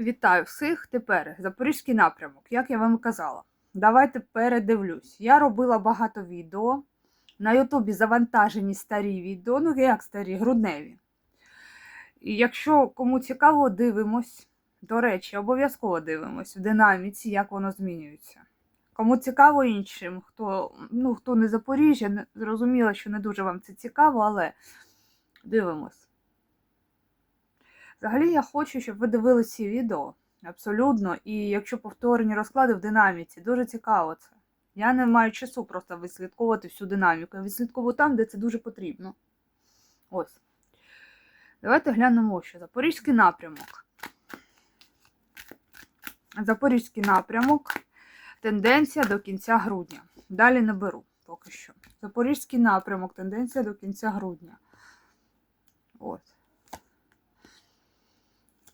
Вітаю всіх. Тепер Запорізький напрямок, як я вам казала. Давайте передивлюсь. Я робила багато відео. На Ютубі завантажені старі відео, ну як старі, грудневі. І якщо кому цікаво, дивимось. До речі, обов'язково дивимось в динаміці, як воно змінюється. Кому цікаво іншим, хто, ну, хто не Запоріжжя, зрозуміло, що не дуже вам це цікаво, але дивимось. Взагалі я хочу, щоб ви дивилися ці відео. Абсолютно. І якщо повторені розклади в динаміці, дуже цікаво це. Я не маю часу просто відслідковувати всю динаміку. Я відслідковую там, де це дуже потрібно. Ось. Давайте глянемо, що Запорізький напрямок. Запорізький напрямок. Тенденція до кінця грудня. Далі не беру поки що. Запорізький напрямок, тенденція до кінця грудня. От.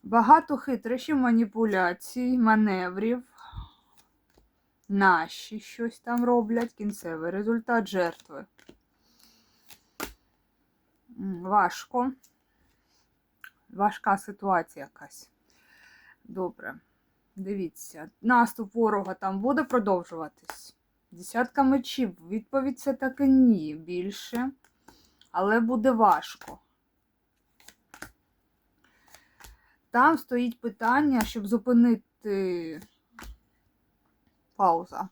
Багато хитрощів, маніпуляцій, маневрів. Наші щось там роблять. Кінцевий результат жертви. Важко. Важка ситуація якась. Добре. Дивіться, наступ ворога там буде продовжуватись. Десятка мечів. Відповідь це таки ні більше. Але буде важко. Там стоїть питання, щоб зупинити пауза.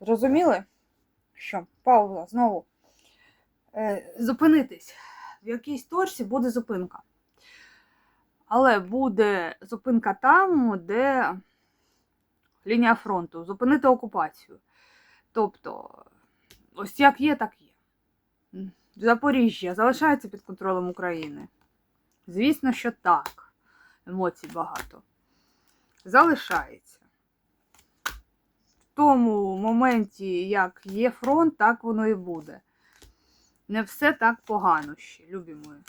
Зрозуміли? Що? Пауза знову. Е, зупинитись. В якійсь точці буде зупинка. Але буде зупинка там, де лінія фронту. Зупинити окупацію. Тобто, ось як є, так є. Запоріжжя залишається під контролем України. Звісно, що так. Емоцій багато. Залишається. В тому моменті, як є фронт, так воно і буде. Не все так погано ще, любі мої.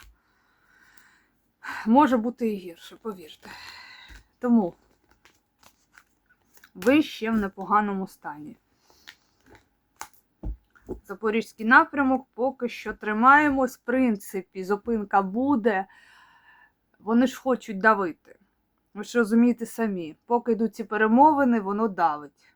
Може бути і гірше, повірте. Тому ви ще в непоганому стані. Запорізький напрямок поки що тримаємось. В принципі, зупинка буде. Вони ж хочуть давити. Ви ж розумієте самі, поки йдуть ці перемовини, воно давить.